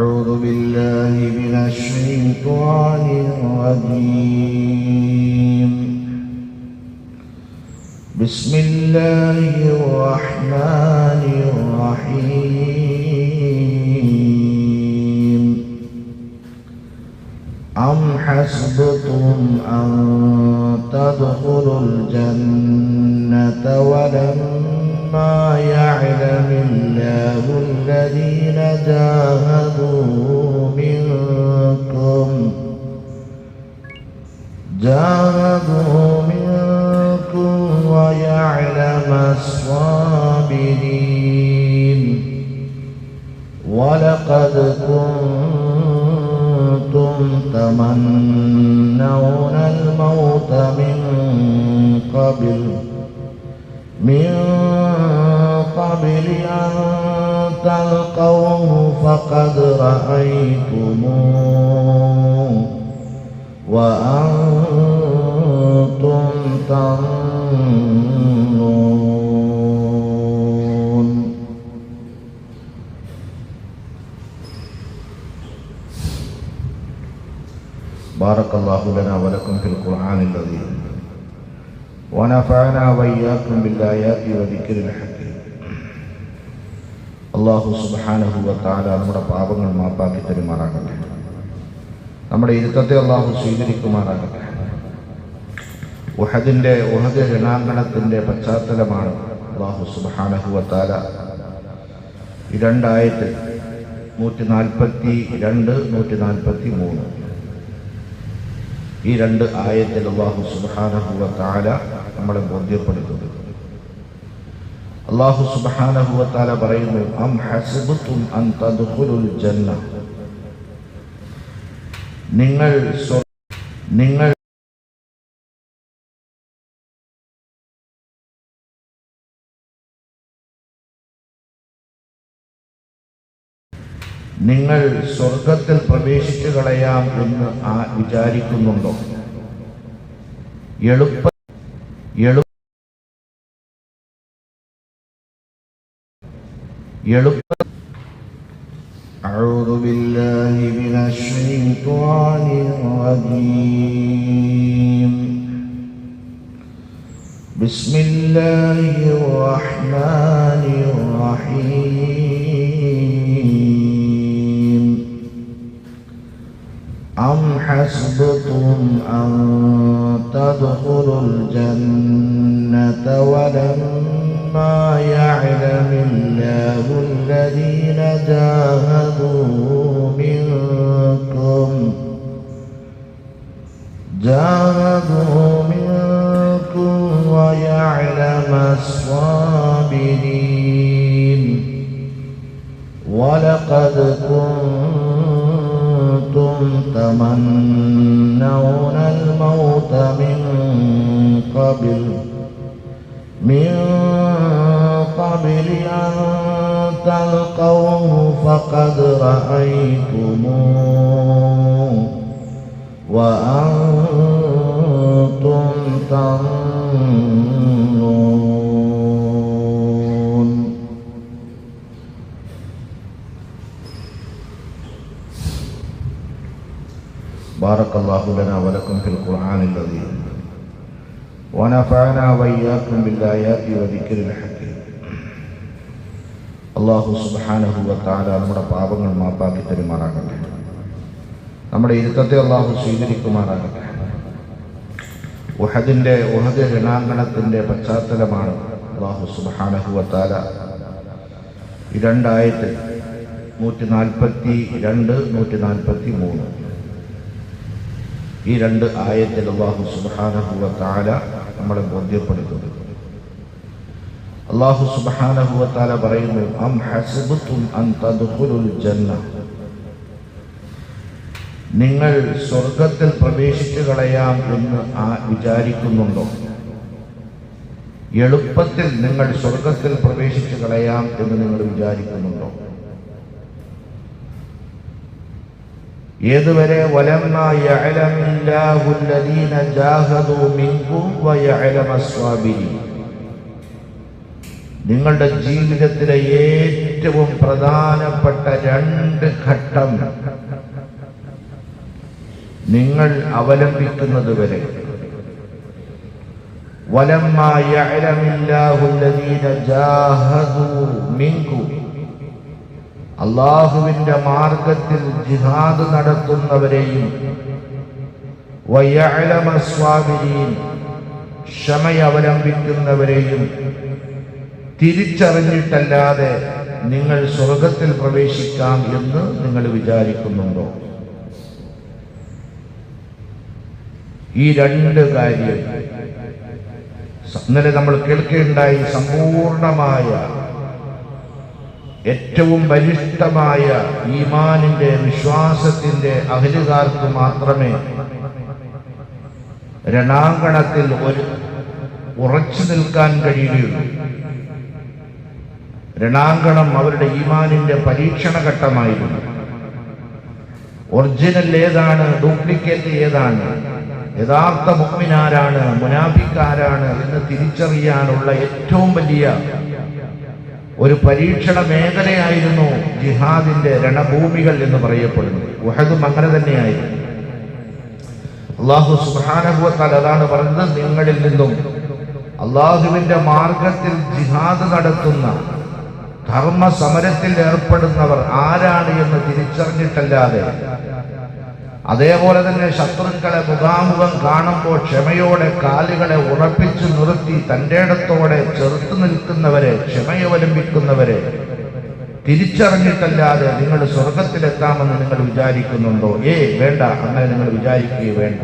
أعوذ بالله من الشيطان الرجيم. بسم الله الرحمن الرحيم. أم حسبتم أن تدخلوا الجنة ولما يعلم الله الذين جاهدوا منكم. جاهدوا منكم ويعلم الصابرين. ولقد كنتم تمنون الموت من قبل من قبل أن تلقوه فقد رأيتموه وأنتم تنظرون. بارك الله لنا ولكم في القرآن العظيم. ونفعنا وإياكم بالآيات وذكر الحكيم. അള്ളാഹു സുബാനഹു വത്താല നമ്മുടെ പാപങ്ങൾ മാപ്പാക്കി തരുമാറാകട്ടെ. നമ്മുടെ ഇരുത്തത്തെ അള്ളാഹു സ്വീകരിക്കുമാറാകട്ടെ. ഉഹദിന്റെ ഉഹദ് രണാങ്കണത്തിന്റെ പശ്ചാത്തലമാണ് അള്ളാഹു സുബാനഹു വത്താല ഈ രണ്ടായിരത്തി നൂറ്റി നാൽപ്പത്തി രണ്ട് നൂറ്റി നാൽപ്പത്തി മൂന്ന് ഈ രണ്ട് ആയത്തിൽ അള്ളാഹു സുബാനഹു വത്താല നമ്മളെ ബോധ്യപ്പെടുത്തുന്നത് അള്ളാഹു സുബാനഹുവത്താല പറയുന്നു അം നിങ്ങൾ നിങ്ങൾ നിങ്ങൾ സ്വർഗത്തിൽ പ്രവേശിച്ചു കളയാം എന്ന് ആ വിചാരിക്കുന്നുണ്ടോ? എളുപ്പ എളു أعوذ بالله من الشيطان الرجيم. بسم الله الرحمن الرحيم. أم حسبتم أن تدخلوا الجنة ولم ولما يعلم الله الذين جاهدوا منكم. جاهدوا منكم ويعلم الصابرين. ولقد كنتم تمنون الموت من قبل من قبل أن تلقوه فقد رأيتموه. وأنتم تنظرون. بارك الله لنا ولكم في القرآن العظيم. ونفعنا وإياكم بالآيات وذكر الحكيم. അള്ളാഹു സുബ്ഹാനഹു വതആല നമ്മുടെ പാപങ്ങൾ മാപ്പാക്കി തരുമാറാകട്ടെ. നമ്മുടെ ഇരുത്തത്തെ അള്ളാഹു സ്വീകരിക്കുമാറാകട്ടെ. ഉഹദിന്റെ ഉഹദ് രണാങ്കണത്തിന്റെ പശ്ചാത്തലമാണ് അള്ളാഹു ഈ രണ്ടായിരത്തി നൂറ്റി നാൽപ്പത്തി രണ്ട് നൂറ്റി നാൽപ്പത്തി മൂന്ന് ഈ രണ്ട് ആയത്തിൽ അള്ളാഹു സുബ്ഹാനഹു വതആല നമ്മളെ ബോധ്യപ്പെടുത്തുന്നത് അള്ളാഹു സുബ്ഹാനഹു വതആല പറയുന്നു അം നിങ്ങൾ സ്വർഗത്തിൽ പ്രവേശിച്ചു കളയാം എന്ന് ആ വിചാരിക്കുന്നുണ്ടോ? എളുപ്പത്തിൽ നിങ്ങൾ സ്വർഗത്തിൽ പ്രവേശിച്ചു കളയാം എന്ന് നിങ്ങൾ വിചാരിക്കുന്നുണ്ടോ? ഏതുവരെ വലമ്മ നിങ്ങളുടെ ജീവിതത്തിലെ ഏറ്റവും പ്രധാനപ്പെട്ട രണ്ട് ഘട്ടം നിങ്ങൾ അവലംബിക്കുന്നത് വരെ. അള്ളാഹുവിന്റെ മാർഗത്തിൽ ജിഹാദ് നടത്തുന്നവരെയും ക്ഷമയവലംബിക്കുന്നവരെയും തിരിച്ചറിഞ്ഞിട്ടല്ലാതെ നിങ്ങൾ സ്വർഗത്തിൽ പ്രവേശിക്കാം എന്ന് നിങ്ങൾ വിചാരിക്കുന്നുണ്ടോ? ഈ രണ്ട് കാര്യം ഇന്നലെ നമ്മൾ കേൾക്കുകയുണ്ടായി സമ്പൂർണമായ ഏറ്റവും ബലിഷ്ഠമായ ഈമാനിന്റെ വിശ്വാസത്തിന്റെ അഹലുകാർക്ക് മാത്രമേ രണാങ്കണത്തിൽ ഒരു ഉറച്ചു നിൽക്കാൻ കഴിയുകയുള്ളൂ. രണാങ്കണം അവരുടെ ഈമാനിന്റെ പരീക്ഷണ ഘട്ടമായിരുന്നു ഒറിജിനൽ ഏതാണ് ഡ്യൂപ്ലിക്കേറ്റ് ഏതാണ് യഥാർത്ഥ മുഹ്മിനാരാണ് മുനാഫിക്കാരാണ് എന്ന് തിരിച്ചറിയാനുള്ള ഏറ്റവും വലിയ ഒരു പരീക്ഷണ മേഖലയായിരുന്നു ജിഹാദിന്റെ രണഭൂമികൾ എന്ന് പറയപ്പെടുന്നു ഉഹദും അങ്ങനെ തന്നെയായിരുന്നു. അള്ളാഹു സുഹാനുഭവത്താൽ അതാണ് പറഞ്ഞത് നിങ്ങളിൽ നിന്നും. അള്ളാഹുവിന്റെ മാർഗത്തിൽ ജിഹാദ് നടത്തുന്ന ധർമ്മ സമരത്തിൽ ഏർപ്പെടുന്നവർ ആരാണ് എന്ന് തിരിച്ചറിഞ്ഞിട്ടല്ലാതെ. അതേപോലെ തന്നെ ശത്രുക്കളെ മുഖാമുഖം കാണുമ്പോൾ ക്ഷമയോടെ കാലുകളെ ഉറപ്പിച്ചു നിർത്തി തന്റെ ഇടത്തോടെ ചെറുത്തു നിൽക്കുന്നവരെ ക്ഷമയവലംബിക്കുന്നവരെ തിരിച്ചറിഞ്ഞിട്ടല്ലാതെ നിങ്ങൾ സ്വർഗത്തിലെത്താമെന്ന് നിങ്ങൾ വിചാരിക്കുന്നുണ്ടോ? ഏ വേണ്ട അങ്ങനെ നിങ്ങൾ വിചാരിക്കുകയും വേണ്ട.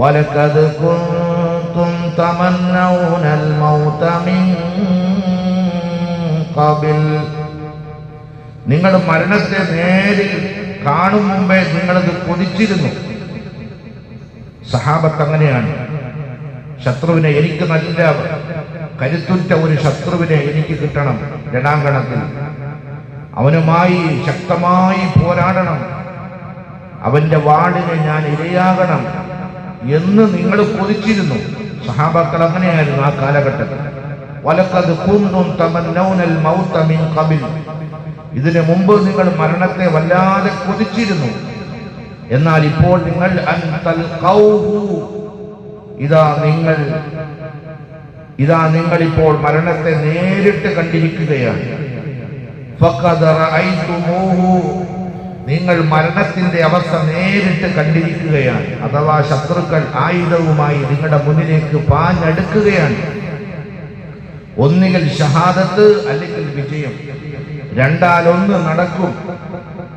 വലക്കത് കുന്തും തമന്നൗനൽ മിൻ ഖബിൽ നിങ്ങൾ മരണത്തെ നേരിൽ കാണും മുമ്പേ നിങ്ങളത് കൊതിച്ചിരുന്നു. സഹാബത്ത് അങ്ങനെയാണ്. ശത്രുവിനെ എനിക്ക് നല്ല കരുത്തുറ്റ ഒരു ശത്രുവിനെ എനിക്ക് കിട്ടണം രണാങ്കണത്തിൽ അവനുമായി ശക്തമായി പോരാടണം. അവന്റെ വാടിനെ ഞാൻ ഇരയാകണം എന്ന് നിങ്ങൾ കൊതിച്ചിരുന്നു. സഹാബാക്കൾ അങ്ങനെയായിരുന്നു ആ കാലഘട്ടത്തിൽ. വലക്കത് കുന്നും തമന്നൗനൽ മൗത മിൻ ഖബിൽ. ഇതിനു മുമ്പ് നിങ്ങൾ മരണത്തെ വല്ലാതെ കൊതിച്ചിരുന്നു. എന്നാൽ ഇപ്പോൾ നിങ്ങൾ ഇതാ നിങ്ങൾ ഇതാ നിങ്ങൾ ഇപ്പോൾ മരണത്തെ നേരിട്ട് കണ്ടിരിക്കുകയാണ്. നിങ്ങൾ മരണത്തിന്റെ അവസ്ഥ നേരിട്ട് കണ്ടിരിക്കുകയാണ്. അഥവാ ശത്രുക്കൾ ആയുധവുമായി നിങ്ങളുടെ മുന്നിലേക്ക് പാഞ്ഞെടുക്കുകയാണ്. ഒന്നുകിൽ ഷഹാദത്ത് അല്ലെങ്കിൽ വിജയം. രണ്ടാലൊന്ന് നടക്കും.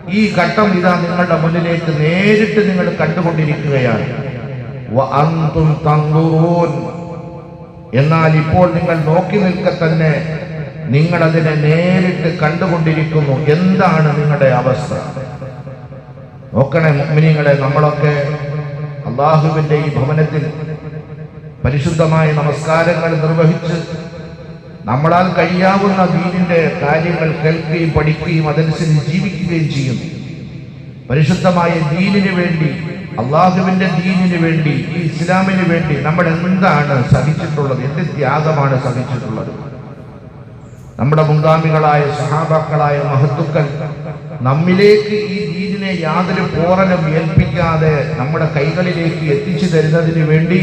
ഈ ഘട്ടം ഇതാ നിങ്ങളുടെ മുന്നിലേക്ക് നേരിട്ട് നിങ്ങൾ കണ്ടുകൊണ്ടിരിക്കുകയാണ്. എന്നാൽ ഇപ്പോൾ നിങ്ങൾ നോക്കി നിൽക്കെ തന്നെ നിങ്ങൾ അതിനെ നേരിട്ട് കണ്ടുകൊണ്ടിരിക്കുന്നു. എന്താണ് നിങ്ങളുടെ അവസ്ഥ? നോക്കണേ മുഗ്മിനിങ്ങളെ നമ്മളൊക്കെ അള്ളാഹുവിന്റെ ഈ ഭവനത്തിൽ പരിശുദ്ധമായ നമസ്കാരങ്ങൾ നിർവഹിച്ച് നമ്മളാൽ കഴിയാവുന്ന ദീനിന്റെ കാര്യങ്ങൾ കേൾക്കുകയും പഠിക്കുകയും അതനുസരിച്ച് ജീവിക്കുകയും ചെയ്യുന്നു. പരിശുദ്ധമായ ദീനിന് വേണ്ടി അള്ളാഹുവിന്റെ ദീനിന് വേണ്ടി ഈ ഇസ്ലാമിന് വേണ്ടി നമ്മൾ എന്താണ് സഹിച്ചിട്ടുള്ളത്? എന്ത് ത്യാഗമാണ് സഹിച്ചിട്ടുള്ളത്? നമ്മുടെ മുൻഗാമികളായ സഹാബാക്കളായ മഹത്തുക്കൾ നമ്മിലേക്ക് ഈ ദീനിനെ യാതൊരു പോറലും ഏൽപ്പിക്കാതെ നമ്മുടെ കൈകളിലേക്ക് എത്തിച്ചു തരുന്നതിന് വേണ്ടി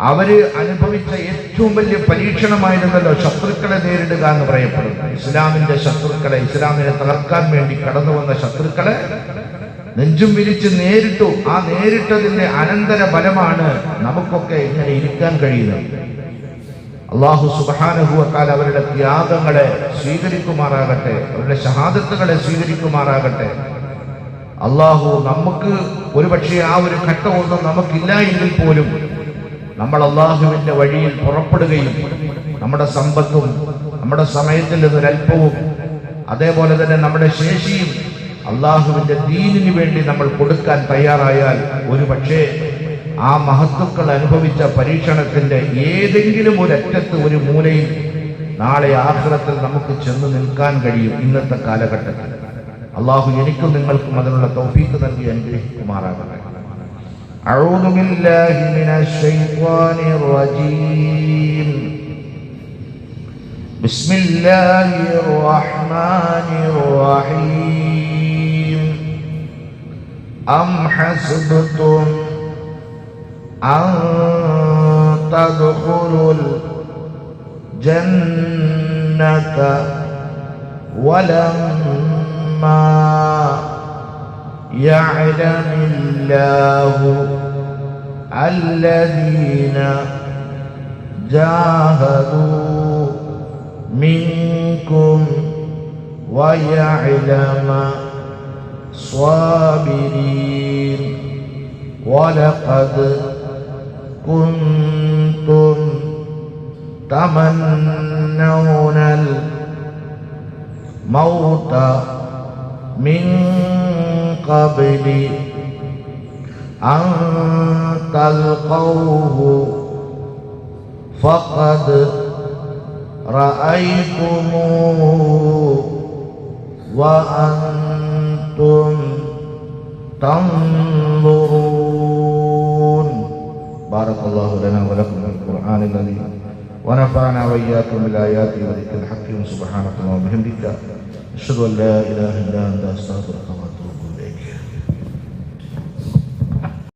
അവർ അനുഭവിച്ച ഏറ്റവും വലിയ പരീക്ഷണമായിരുന്നല്ലോ ശത്രുക്കളെ നേരിടുക എന്ന് പറയപ്പെടുന്നു ഇസ്ലാമിന്റെ ശത്രുക്കളെ ഇസ്ലാമിനെ തകർക്കാൻ വേണ്ടി കടന്നു വന്ന ശത്രുക്കളെ നെഞ്ചും വിരിച്ച് നേരിട്ടു. ആ നേരിട്ടതിന്റെ അനന്തര ഫലമാണ് നമുക്കൊക്കെ ഇങ്ങനെ ഇരിക്കാൻ കഴിയുന്നത്. അള്ളാഹു സുബാനുഭവത്താൽ അവരുടെ ത്യാഗങ്ങളെ സ്വീകരിക്കുമാറാകട്ടെ അവരുടെ ഷഹാദത്തുകളെ സ്വീകരിക്കുമാറാകട്ടെ. അള്ളാഹു നമുക്ക് ഒരുപക്ഷെ ആ ഒരു ഘട്ടമൊന്നും നമുക്കില്ല എങ്കിൽ പോലും നമ്മൾ വഴിയിൽ പുറപ്പെടുകയും നമ്മുടെ സമ്പത്തും നമ്മുടെ സമയത്തിൽ ഒരല്പവും അതേപോലെ തന്നെ നമ്മുടെ ശേഷിയും അള്ളാഹുവിന്റെ ദീനിന് വേണ്ടി നമ്മൾ കൊടുക്കാൻ തയ്യാറായാൽ ഒരു പക്ഷേ ആ മഹത്തുക്കൾ അനുഭവിച്ച പരീക്ഷണത്തിന്റെ ഏതെങ്കിലും ഒരു അറ്റത്ത് ഒരു മൂലയിൽ നാളെ ആഹ്ലത്തിൽ നമുക്ക് ചെന്ന് നിൽക്കാൻ കഴിയും ഇന്നത്തെ കാലഘട്ടത്തിൽ. അള്ളാഹു എനിക്കും നിങ്ങൾക്കും അതിനുള്ള തൗഫീക്ക് നൽകി അനുഗ്രഹിക്കുമാറാകട്ടെ. أعوذ بالله من الشيطان الرجيم. بسم الله الرحمن الرحيم. أم حسبتم أن تدخلوا الجنة ولما يعلم الله الذين جاهدوا منكم ويعلم صابرين ولقد كنتم تمنون الموت من قبل أن تلقوه فقد رأيتموه وأنتم تنظرون. بارك الله لنا ولكم في القرآن العظيم ونفعنا وإياكم بالآيات وذكر الحكيم سبحانك اللهم وبحمدك. أشهد أن لا إله إلا أنت أستغفرك وأتوب